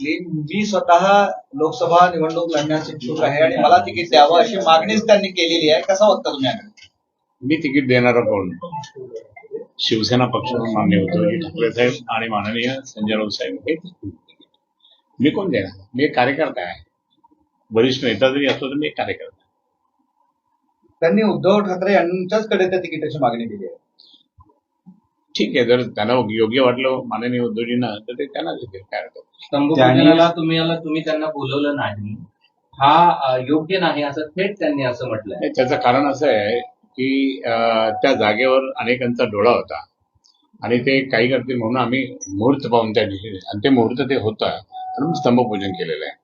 सांगितली मी स्वतः लोकसभा निवडणूक लढण्यास इच्छुक आहे आणि मला तिकीट द्यावं अशी मागणीच त्यांनी केलेली आहे. कसा बघता तुम्ही? मी तिकीट देणारा कोण? शिवसेना पक्ष मान्य उद्धवजी ठाकरे साहेब आणि माननीय संजय राऊत साहेब हे मी कोण देणार? मी एक कार्यकर्ता आहे. वरिष्ठ नेता जरी असलो तर मी एक कार्यकर्ता. त्यांनी उद्धव ठाकरे यांच्याचकडे त्या तिकिटाची मागणी केली आहे. ठीक आहे जर त्यांना योग्य वाटलं माननीय उद्धवजींना तर ते त्यांना देतील काय हरकत नाही. स्तंभपूजनाला तुम्ही तुम्ही त्यांना बोलवलं नाही. हा अ, योग्य नाही असं थेट त्यांनी असं म्हटलंय. नाही, त्याचं कारण असं आहे की अं, त्या जागेवर अनेकांचा डोळा होता. आणि ते काही करतील म्हणून आम्ही मुहूर्त पाहून त्या दिवशी आणि ते मुहूर्त ते होतं म्हणून स्तंभपूजन केलेलं आहे.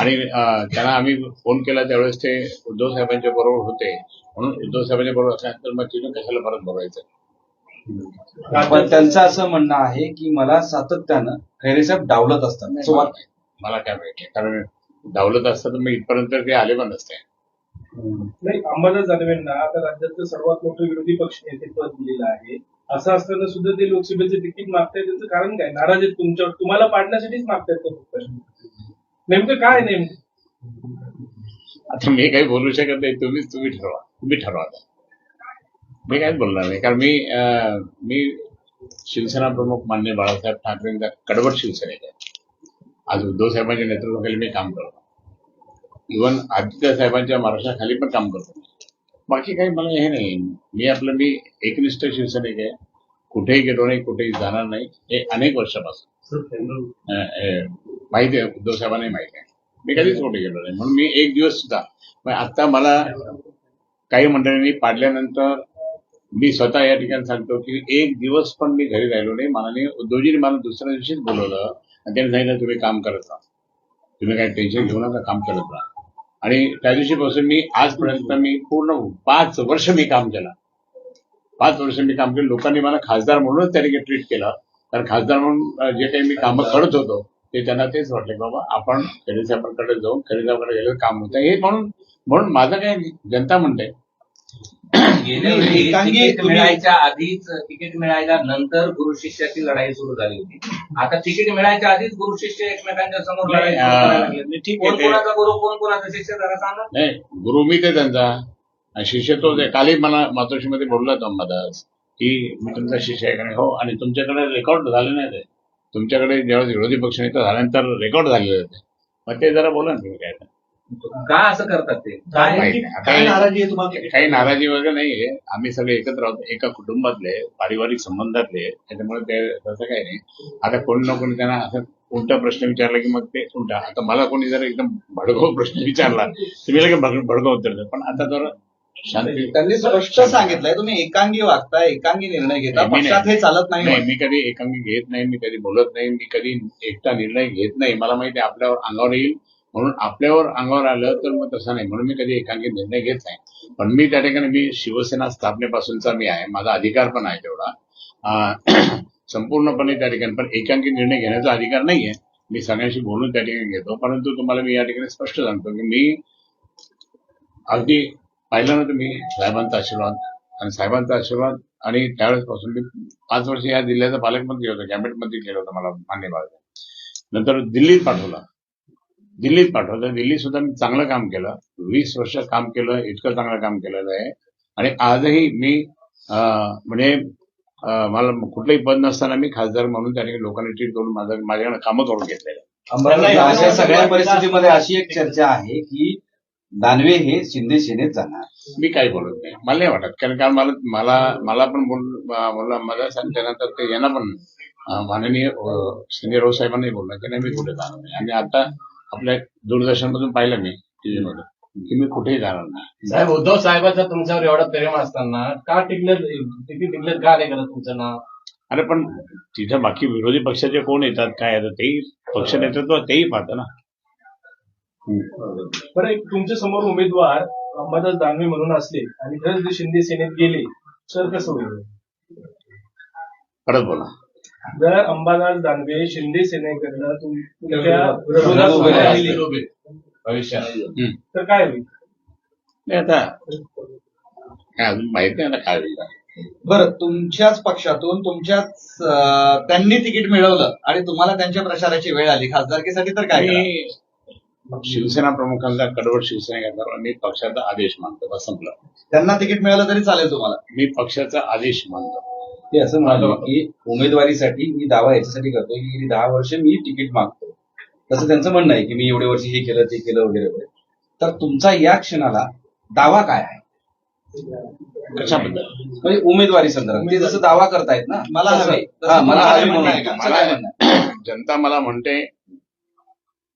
आणि अं, त्यांना आम्ही फोन केला त्यावेळेस ते उद्धव साहेबांच्या बरोबर होते. म्हणून उद्धव साहेबांच्या बरोबर असल्यानंतर मग तिथून कशाला परत बोलायचं पण त्यांचं असं म्हणणं आहे की मला सातत्यानं खैरेसाहेब डावलत असतात. असं मला काय माहिती कारण डावलत असतं तर मी इथपर्यंत ते आले पण नसते. नाही अंबादास दानवेंना आता राज्यातलं सर्वात मोठं विरोधी पक्ष नेतेपद दिलेलं आहे. असं असताना सुद्धा ते लोकसभेचे तिकीट मागतायत त्याचं कारण काय? नाराज आहेत तुमच्यावर. तुम्हाला पाडण्यासाठीच मागतायत का फक्त नेमकं काय नेमकं? आता मी काही बोलू शकत नाही तुम्हीच तुम्ही ठरवा. तुम्ही ठरवा आता. मी काहीच बोलणार नाही. कारण मी मी शिवसेना प्रमुख मान्य बाळासाहेब ठाकरेंचा कडवट शिवसैनिक आहे. आज उद्धव साहेबांच्या नेतृत्वाखाली मी काम करतो. इव्हन आदित्य साहेबांच्या मार्गदर्शनाखाली पण काम करतो. बाकी काही मला हे नाही. मी आपलं मी एकनिष्ठ शिवसैनिक आहे. कुठेही गेलो नाही कुठेही जाणार नाही. हे अनेक वर्षापासून. माहिती आहे उद्धव साहेबांनाही माहिती आहे. मी कधीच कुठे गेलो नाही. म्हणून मी एक दिवस सुद्धा आता मला काही मंडळींनी पाडल्यानंतर मी स्वतः या ठिकाणी सांगतो की एक दिवस पण मी घरी राहिलो नाही. माननीय उद्धवजीने मला दुसऱ्या दिवशीच बोलवलं आणि त्यांनी सांगितलं तुम्ही काम करत राहा. तुम्ही काही टेन्शन घेऊ नका काम करत राहा. आणि त्या दिवशीपासून मी आजपर्यंत मी पूर्ण पाच वर्ष मी काम केलं. पाच वर्ष मी काम केलं. लोकांनी मला खासदार म्हणूनच त्यांनी ट्रीट केलं. कारण खासदार म्हणून जे काही मी कामं करत होतो ते त्यांना तेच वाटले बाबा आपण खरेदीसाहेबांकडे जाऊन खरेदीसाहेबांकडे गेलं काम होतं. हे म्हणून म्हणून माझं काय जनता म्हणते गेल्या वेळी एकांगी तिकीट तुम्ही- मिळायच्या आधीच तिकीट मिळायच्या नंतर गुरु शिष्याची लढाई सुरू झाली होती. आता तिकीट मिळायच्या आधीच गुरु शिष्य एकमेकांच्या समोर लढाई सुरू करायला लागले. अं, ठीक कोण आहे ते- कोणाचा गुरु कोण कोणाचा शिष्य जरा सांगा. नाही गुरु मी ते त्यांचा. आणि शिष्य तोच आहे. कालही मला मातोश्रीमध्ये बोलला तो अंबादास की मी तुमचा शिष्य आहे का नाही? हो आणि तुमच्याकडे रेकॉर्ड झाले नाही ते. तुमच्याकडे जेव्हा विरोधी पक्षनेता झाल्यानंतर रेकॉर्ड झालेले होते. मग ते जरा बोला ना तुम्ही काय ते. का असं करतात ते? काय माहीत नाही. आता काय हे- नाराजी काही नाराजी वगैरे नाहीये आम्ही सगळे एकत्र आहोत. एका कुटुंबातले पारिवारिक संबंधातले. त्याच्यामुळे ते तसं काही नाही. आता कोणी ना कोणी त्यांना असं उलटा प्रश्न विचारला की मग ते उलटा. आता मला कोणी जर एकदम भडकाऊ प्रश्न विचारला तर मी लगेच भड- भडकाऊ उत्तर पण आता जर त्यांनी स्पष्ट सांगितलंय. तुम्ही एकांगी वागता एकांगी निर्णय घेता. मी. पक्षात हे चालत नाही नाही मी कधी एकांगी घेत नाही मी कधी बोलत नाही मी कधी एकटा निर्णय घेत नाही. मला माहिती आहे आपल्यावर अंगावर येईल. म्हणून आपल्यावर अंगावर आलं तर मग तसं नाही. म्हणून मी कधी एकांगी निर्णय घेत नाही. पण मी त्या ठिकाणी मी शिवसेना स्थापनेपासूनचा मी आहे. माझा अधिकार पण आहे तेवढा. संपूर्णपणे त्या ठिकाणी पण एकांकी निर्णय घेण्याचा अधिकार नाहीये. मी सगळ्यांशी बोलून त्या ठिकाणी घेतो. परंतु तुम्हाला मी या ठिकाणी स्पष्ट सांगतो की मी अगदी पाहिलं ना तुम्ही साहेबांचा आशीर्वाद आणि साहेबांचा आशीर्वाद आणि त्यावेळेसपासून मी पाच वर्ष या जिल्ह्याचा पालकमंत्री होतो कॅबिनेट मंत्री केलं होतं मला मान्य बाळासाहेब. नंतर दिल्लीत पाठवलं. दिल्लीत पाठवलं. दिल्लीत सुद्धा मी चांगलं काम केलं. वीस वर्ष काम केलं इतकं चांगलं काम केलेलं आहे. आणि आजही मी म्हणजे मला कुठलंही पद नसताना मी खासदार म्हणून त्या ठिकाणी लोकांनी ट्रीट करून माझं माझ्याकडे कामं करून घेतलेलं अशा सगळ्या परिस्थितीमध्ये अशी एक चर्चा आहे की दानवे हे शिंदे सेनेत जाणार. मी काही बोलत नाही. मला नाही वाटत. कारण कारण मला मला मला पण बोल बोलला मला सांग त्यानंतर ते यांना पण माननीय संजय राऊत साहेबांनाही बोललं की नाही मी कुठे जाणार नाही. आणि आता आपल्या दूरदर्शनमधून पाहिलं मी टीव्ही मध्ये की मी कुठेही जाणार नाही. साहेब उद्धव साहेबांचा तुमच्यावर एवढा प्रेम असताना का टिकलं तिथे टिकलं का नाही करत तुमचं नाव? अरे पण तिथं बाकी विरोधी पक्षाचे कोण येतात काय येतात तेही पक्ष नेतृत्व तेही पाहतं ना. बरं एक तुमच्यासमोर उमेदवार अंबादास दानवे म्हणून असले आणि खरंच ते शिंदे सेनेत गेले तर कसं होईल? परत बोला. जर अंबादास दानवे शिंदे सेनेकडनं तुम- तुमच्या विरोधात उभे उभे राहिले. राहिले, भविष्यात. तर काय होईल? नाही आता काय अजून माहीत नाही आता काय होईल. बरं तुमच्याच पक्षातून तुमच्याच अं, त्यांनी तिकीट मिळवलं आणि तुम्हाला त्यांच्या प्रचाराची वेळ आली. खासदारकीसाठी तर काय कराल? मी शिवसेना प्रमुखांचा कडवट शिवसेनेचा मी पक्षाचा आदेश मानतो. बस संपलं. त्यांना तिकीट मिळालं तरी चालेल तुम्हाला. मी पक्षाचा आदेश मानतो. ते असं म्हणाले की उमेदवारीसाठी मी दावा याच्यासाठी करतोय की गेली दहा वर्ष मी तिकीट मागतो तसं त्यांचं म्हणणं आहे की मी एवढे वर्ष हे केलं ते केलं वगैरे वगैरे. तर तुमचा या क्षणाला दावा काय आहे? कशाबद्दल? म्हणजे उमेदवारी संदर्भात. ते जसं दावा करतायत ना मला. हा, मला? जनता मला म्हणते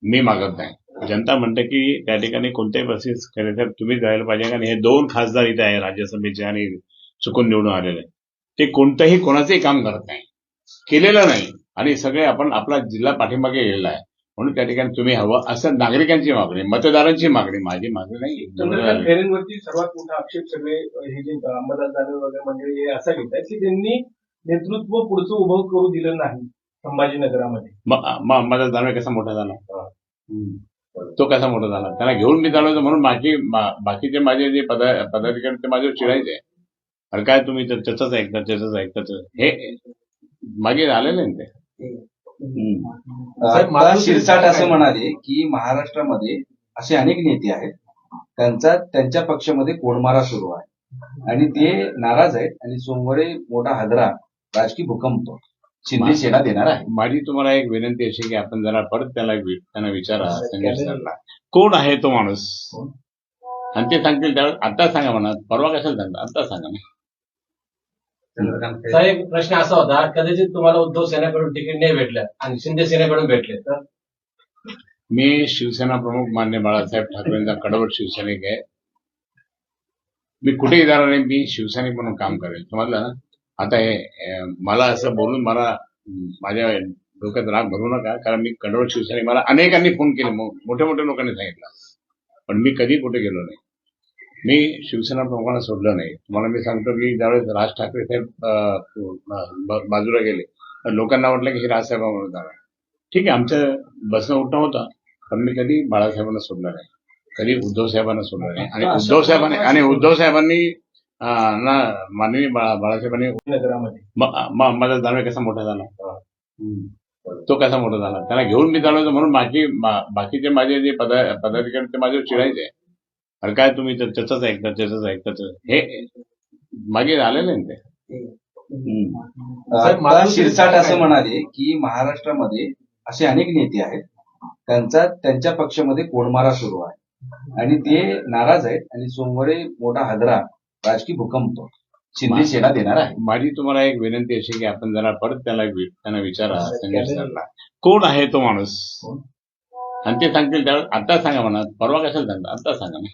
मी मागत नाही. जनता म्हणते की त्या ठिकाणी कोणत्याही परिस्थितीत खरं तर तुम्ही जायला पाहिजे कारण हे दोन खासदार इथे आहे राज्यसभेचे आणि चुकून निवडून आलेले ते कोणतंही कोणाचंही काम करत नाही. केलेलं नाही. आणि सगळे आपण आपला जिल्हा पाठीमागे गेलेला आहे. म्हणून त्या ठिकाणी तुम्ही हवं असं नागरिकांची मागणी मतदारांची मागणी माझी मागणी नाही. खैरेंवरती सर्वात मोठा आक्षेप सगळे हे जे दानवे वगैरे मंडळी हे असा घेत आहेत की त्यांनी नेतृत्व पुढचं उभं करू दिलं नाही संभाजीनगरामध्ये. माझा दानवे कसा मोठा झाला? तो कसा मोठा झाला? त्याला घेऊन मी चालवतो म्हणून बा- बाकीचे माझे जे पदा पदाधिकारी ते माझ्यावर चिडायचे. अरे काय तुम्ही तर त्याच ऐकतात त्याच ऐकतात हे मागे आलेले ना ते. साहेब, माधुरी शिरसाट असं म्हणाले की महाराष्ट्रामध्ये असे अनेक नेते आहेत. त्यांचा त्यांच्या पक्षामध्ये कोणमारा सुरू आहे. आणि ते नाराज आहेत आणि सोमवारी मोठा हादरा राजकीय भूकंप शिंदे सेना देणार आहे. माझी तुम्हाला एक विनंती अशी की आपण जरा परत त्याला वि- त्यांना विचारा सरला कोण आहे तो माणूस? आणि ते सांगतील त्यावेळेस आता सांगा म्हणा परवा कशाला सांगता? आता सांगा. ना खैरे साहेब प्रश्न असा होता कदाचित तुम्हाला उद्धव सेनेकडून तिकीट नाही भेटलं आणि शिंदे सेनेकडून भेटले तर? मी शिवसेना प्रमुख मान्य बाळासाहेब ठाकरेंचा कडवट शिवसैनिक आहे. मी कुठेही जाणार नाही मी शिवसैनिक म्हणून काम करेल समजलं ना? आता हे मला असं बोलून मला माझ्या डोक्यात राग भरू नका कारण मी कडवट शिवसैनिक मला अनेकांनी फोन केले मोठ्या मोठ्या लोकांनी सांगितलं. पण मी कधी कुठे गेलो नाही. मी शिवसेना प्रमुखांना सोडलं नाही. तुम्हाला मी सांगतो की ज्यावेळेस राज ठाकरे साहेब बाजूला गेले तर लोकांना वाटलं की हे राजसाहेबांवर जाणार ठीक आहे आमचं बसणं उठणं होतं पण मी कधी बाळासाहेबांना सोडलं नाही. कधी उद्धव साहेबांना सोडलं नाही. आणि उद्धव साहेबांनी आणि उद्धव साहेबांनी ना माननीय बाळा बाळासाहेबांनी माझा दानवे कसा मोठा झाला? तो कसा मोठा झाला? त्याला घेऊन मी चालवतो म्हणून बा- बाकीचे माझे जे पदा पदाधिकारी ते माझ्यावर चिडायचे. अरे काय तुम्ही तर त्याच ऐकतात त्याच. ऐकतात हे मागे आलेले ना ते. साहेब, माधुरी शिरसाट असं म्हणाले की महाराष्ट्रामध्ये असे अनेक नेते आहेत त्यांचा त्यांच्या पक्षामध्ये कोणमारा सुरू आहे. आणि ते नाराज आहेत आणि सोमवारी मोठा हादरा राजकीय भूकंप शिंदे सेना देणार आहे. माझी तुम्हाला एक विनंती अशी की आपण जरा परत त्याला वि- त्यांना विचारा कोण आहे तो माणूस? आणि ते सांगतील त्यावेळेस आता सांगा म्हणा परवा कशाला सांगता? आता सांगा ना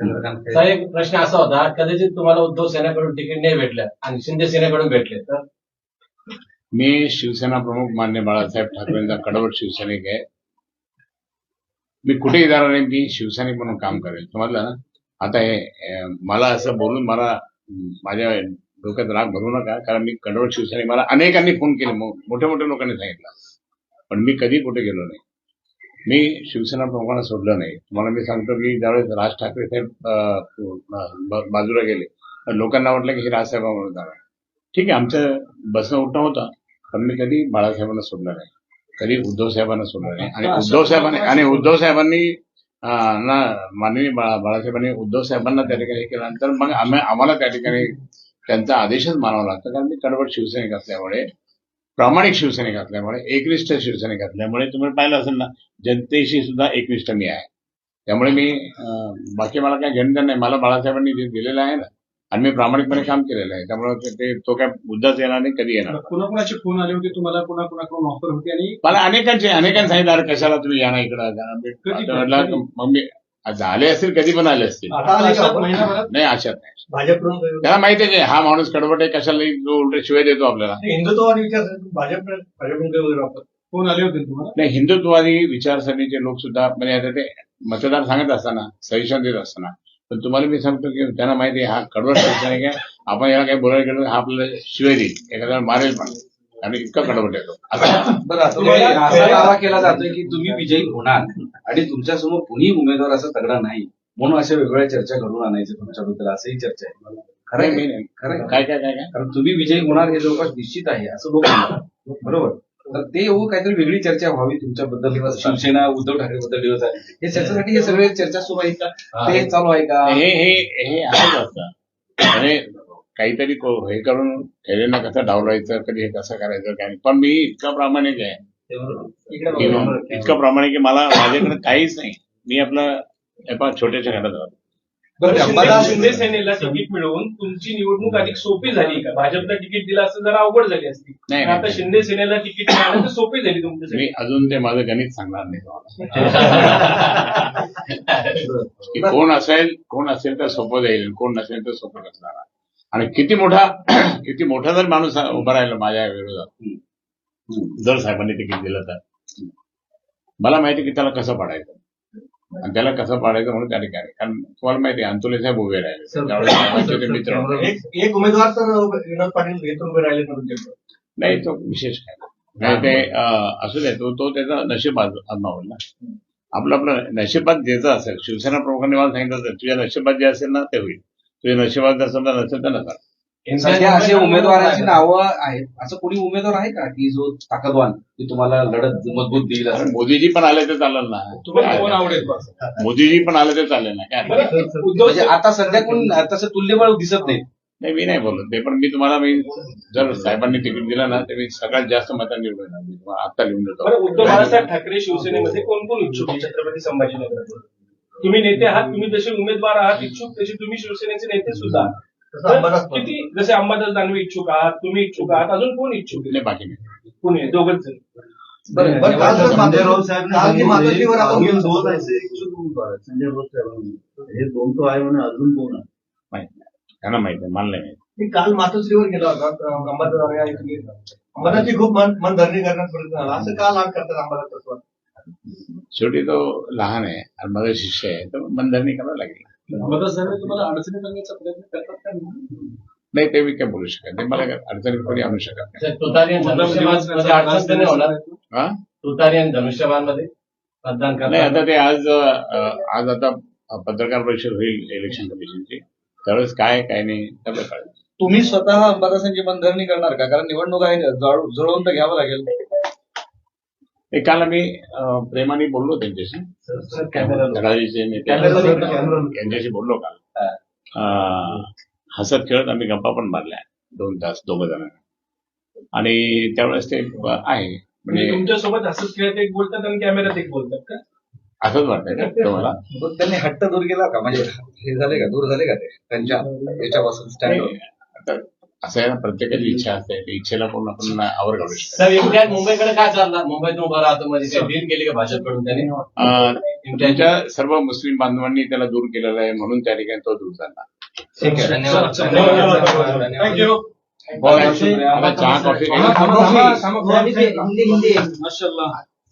साहेब प्रश्न असा होता कदाचित तुम्हाला उद्धव सेनेकडून तिकीट नाही भेटलं आणि शिंदे सेनेकडून भेटले तर? मी शिवसेना प्रमुख मान्य बाळासाहेब ठाकरेंचा कडवट शिवसैनिक आहे. मी कुठेही जाणार नाही मी शिवसैनिक म्हणून काम करेल. समजलं ना? आता हे मला असं बोलून मला माझ्या डोक्यात राग भरू नका कारण मी कडवट शिवसैनिक मला अनेकांनी फोन केले मोठ्या मोठ्या लोकांनी सांगितलं. पण मी कधी कुठे गेलो नाही. मी शिवसेना प्रमुखांना सोडलं नाही. तुम्हाला मी सांगतो की ज्यावेळेस राज ठाकरे साहेब बाजूला गेले तर लोकांना वाटलं की हे राजसाहेबांवर जाणार ठीक आहे आमचं बसणं उठणं होतं पण मी कधी बाळासाहेबांना सोडलं नाही. कधी उद्धव साहेबांना सोडलं नाही. आणि उद्धव साहेबांनी आणि उद्धव साहेबांनी ना माननीय बाळा बाळासाहेबांनी उद्धव साहेबांना त्या ठिकाणी हे केल्यानंतर मग आम्ही आम्हाला त्या ठिकाणी त्यांचा आदेशच मानावा लागतो. कारण मी कडवट शिवसैनिक असल्यामुळे प्रामाणिक शिवसैनिक असल्यामुळे एकनिष्ठ शिवसैनिक असल्यामुळे तुम्ही पाहिलं असेल ना जनतेशी सुद्धा एकनिष्ठ मी आहे त्यामुळे मी बाकी मला काय घेणं नाही मला बाळासाहेबांनी जे दिलेलं आहे ना आणि मी प्रामाणिकपणे काम केलेलं आहे त्यामुळे ते- ते काय मुद्दाच येणार नाही कधी येणार. कुणाकुणाचे फोन आले होते तुम्हाला कुणाकुणाकडून ऑफर होती आणि मला अनेकांचे अनेकांनी सांगितलं "अरे कशाला तुम्ही या ना इकडं जा ना." मी कधी- आता म्हटलं, कधी? मग मी झाले असतील कधी पण आले असतील. का? नाही अशात नाही. भाजपकडून त्याला माहिती आहे की हा माणूस कडवट आहे कशाला जो उलट शिवाय देतो आपल्याला? हिंदुत्ववादी विचार भाजप फोन आले होते तुम्हाला? नाही हिंदुत्ववादी विचारसरणीचे लोक सुद्धा म्हणजे आता ते मतदार सांगत असताना सजेशन देत असताना पण तुम्हाला मी सांगतो की त्यांना माहिती आहे हा कडवट आहे आपण याला काही बोलायला गेलो हा आपल्याला शिवाय देईल. एखाद्याला मारेल पण. आणि इतका येतो. असं दावा केला जातोय की तुम्ही विजयी होणार. आणि तुमच्यासमोर कुणी उमेदवार असा तगडा नाही म्हणून अशा वेगवेगळ्या चर्चा घडून आणायचं तुमच्याबद्दल असंही चर्चा आहे. खरं नाही, खरं? काय काय काय कारण तुम्ही विजयी होणार हे जवळपास निश्चित आहे असं लोक म्हणतात बरोबर? तर ते हो काहीतरी वेगळी चर्चा व्हावी तुमच्याबद्दल शिवसेना उद्धव ठाकरे बद्दल दिवस आहे. हे चर्चेसाठी हे सगळे चर्चा सुरू आहे का? ते चालू आहे का? हे हे हे असंच असतं म्हणजे काहीतरी हे करून ठेलेलं कसं डावलायचं कधी हे कसं करायचं काय? नाही. पण मी इतका प्रामाणिक आहे. इतकं प्रामाणिक की मला माझ्याकडे काहीच नाही. मी आपलं एका छोट्याशा घरात राहतो. बरं, शिंदे सेनेला तिकीट मिळवून तुमची निवडणूक अधिक सोपी झाली का? भाजपला तिकीट दिलं असं जरा अवघड झाली असती. नाही, आता. शिंदे सेनेला तिकीट मिळालं तर सोपी झाली तुमच्यासाठी मी अजून ते माझं गणित सांगणार नाही कोण असेल कोण असेल तर सोपं जाईल कोण नसेल तर सोपं नसणार. आणि किती मोठा किती मोठा जर माणूस उभा राहिला माझ्या विरोधात. जर साहेबांनी तिकीट दिलं तर. मला माहिती की त्याला कसं पाडायचं. आणि त्याला कसं पाडायचं म्हणून त्या ठिकाणी. कारण तुम्हाला माहिती आहे अंतुले साहेब उभे राहिले. मित्र. एक उमेदवार तर विनोद पाटील घेत उभे राहिले नाही तो विशेष काय. नाही ते असू दे तो तो त्याचा नशीब आजमावेल ना. आपलं आपलं नशिबात ज्याचं असेल शिवसेना प्रमुखांनी मला सांगितलं तुझ्या नशिबात जे असेल ना ते होईल. तुझ्या नशिबात जर समजा नसेल तर नका. सध्या असे उमेदवारांची नावं आहेत. असं कोणी उमेदवार आहे का की जो ताकदवान की तुम्हाला लढत मजबूत देईल असं? कारण मोदीजी पण आले तर चालेल ना. तुम्हाला कोण आवडेल बा? मोदीजी पण आले तर चालेल ना. काय उद्धव म्हणजे आता सध्या कोण तसं तुल्यबळ दिसत नाही. नाही मी नाही बोलत. ते पण मी तुम्हाला मी जर साहेबांनी तिकीट दिलं ना तर मी सगळ्यात जास्त मतांनी निवडून येणार. मी तुम्हाला आता लिहून बरं देतो उद्धव बाळासाहेब ठाकरे शिवसेनेमध्ये कोण कोण इच्छुक आहे? छत्रपती संभाजीनगर तुम्ही नेते आहात तुम्ही जसे उमेदवार आहात इच्छुक तसे तुम्ही शिवसेनेचे नेते सुद्धा. आहात. तर किती जसे अंबादास दानवे इच्छुक आहात तुम्ही इच्छुक आहात अजून कोण इच्छुक आहे? नाही बाकी नाही. कोणी आहे? दोघंच जण. बरं बरं, काल जर संजय राऊत साहेब काल की मातोश्रीवर आपण अजून गेलो. दोन ऐसे इच्छुक उमेदवार आहेत. संजय राऊत साहेब हे दोन तो आहे म्हणून अजून कोण आहे? माहीत नाही. त्यांना माहिती आहे मला नाही माहिती. मी काल मातोश्रीवर गेला होता. अंबादास. अंबादासची खूप मन मनधरणी करण्यात प्रयत्न झाला. असं का लाट करतात अंबादास तत्वात शेवटी तो लहान आहे आणि माझा शिष्य आहे तर बंधनी करावं लागेल. नाही ते मी काय बोलू शकत नाही. मला काय अडचणीत कोणी आणू शकत नाही. आणि धनुष्यबाणमध्ये मतदान नाही आता ते आज आज आता पत्रकार परिषद होईल इलेक्शन कमिशनची त्यावेळेस काय काय नाही कळेल तुम्ही स्वतः अंबादासांची मनधरणी करणार का? कारण निवडणूक आहे जळ- जुळवून तर घ्यावं लागेल. ते काल आम्ही प्रेमाने बोललो त्यांच्याशी. धडाडीचे नेते. यांच्याशी बोललो काल. हसत खेळत आम्ही गप्पा पण मारल्या. दोन तास दोघ जण आणि त्यावेळेस ते आहे. म्हणजे तुमच्यासोबत हसत खेळत एक बोलतात आणि कॅमेऱ्यात एक बोलतात का? असंच वाटतंय का तुम्हाला? त्यांनी हट्ट दूर केला का? म्हणजे हे झाले का? दूर झाले का ते? त्यांच्या याच्यापासून स्टँड असं आहे ना प्रत्येकाची इच्छा असते. त्या इच्छेला कोण आपण आवर घालू शकतो. इम्तियाज मुंबईकडे काय चालणार? मुंबईत उभा राहतो म्हणजे ते डील केली का भाजपकडून? त्यांनी अं, त्यांच्या सर्व मुस्लिम बांधवांनी त्याला दूर केलेला आहे म्हणून त्या ठिकाणी तो दूर झाला ठीक आहे. धन्यवाद. थँक्यू चहा कॉफी हिंदी हिंदी. माशाल्लाह.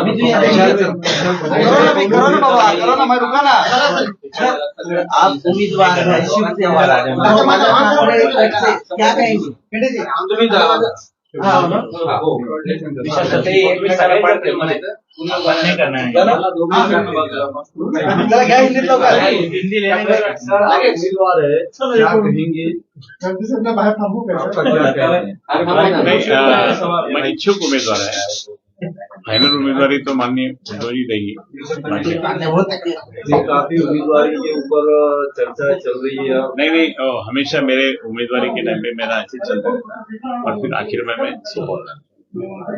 अभी तो यहाँ करो ना, करो ना बाबा करो ना मैं रुका ना आप उम्मीदवार हैं शिवसेना वाला क्या कहेंगे तुम्ही जा. हाँ, ना? जरा घ्या हिंदीत लवकर. उमेदवार है क्या कहेंगे इच्छुक उमेदवार आहे फायनल उमेदवारी तो माननीय उद्धवजी देगी माझी ये काफ़ी उम्मीदवारी के ऊपर चर्चा चल रही है। नहीं नहीं ओ, हमेशा मेरे उम्मीदवारी के टाइम पे मेरा ऐसे चलता रहता है और फिर आखिर में मैं सपोर्ट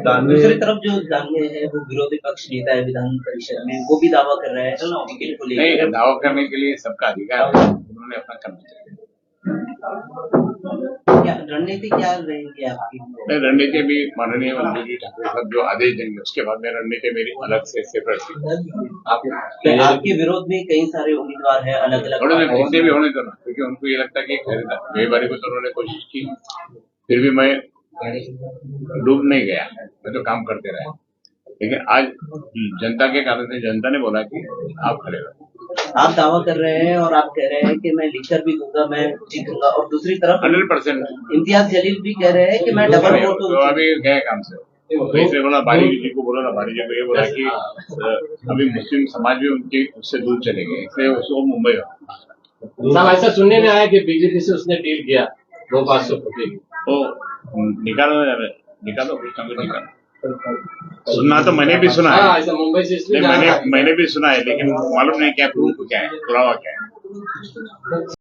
दानवे दूसरी तरफ़ जो दानवे है वो विरोधी पक्ष नेता है विधान परिषद में वो भी दावा कर रहा है टिकट को नहीं लेकर दावा करने के लिए सबका अधिकार है। उन्होंने अपना करना चाहिए। क्या रणनीति क्या रहेगी आपकी? रणनीति अभी माननीय मंत्री जी ठाकरे साहब जो आदेश देंगे उसके बाद में रणनीति मेरी अलग से सेपरेट तो आपके विरोध में कई सारे उम्मीदवार हैं अलग अलग थोड़े किसी भी होने दो ना क्योंकि उनको ये लगता है कि खरीदा कई बारी को तो उन्होंने कोशिश की फिर भी मैं डूब नहीं गया मैं तो काम करते रहा। लेकिन आज जनता के कारण से जनता ने बोला कि आप खड़े रहो। आप दावा कर रहे हैं और आप कह रहे हैं कि मैं लिखकर भी दूँगा मैं जीतूँगा। और दूसरी तरफ़ हंड्रेड परसेंट। इम्तियाज़ जलील भी कह रहे हैं कि मैं डबल वोट तो अभी गए काम से। तो बोला बारी जी को बोला ना बारी जी को ये बोला कि अभी मुस्लिम समाज भी उनके उससे दूर चले गए इसलिए उसको मुंबई साहब ऐसा सुनने में आया कि बीजेपी से उसने डील किया दो पाँच सौ तो निकालो निकालो कुछ निकालो सुनना तो मैंने भी सुना हाँ मुंबई से मैंने। मैंने भी सुना है लेकिन मालूम नहीं क्या प्रूफ क्या है पुरावा क्या है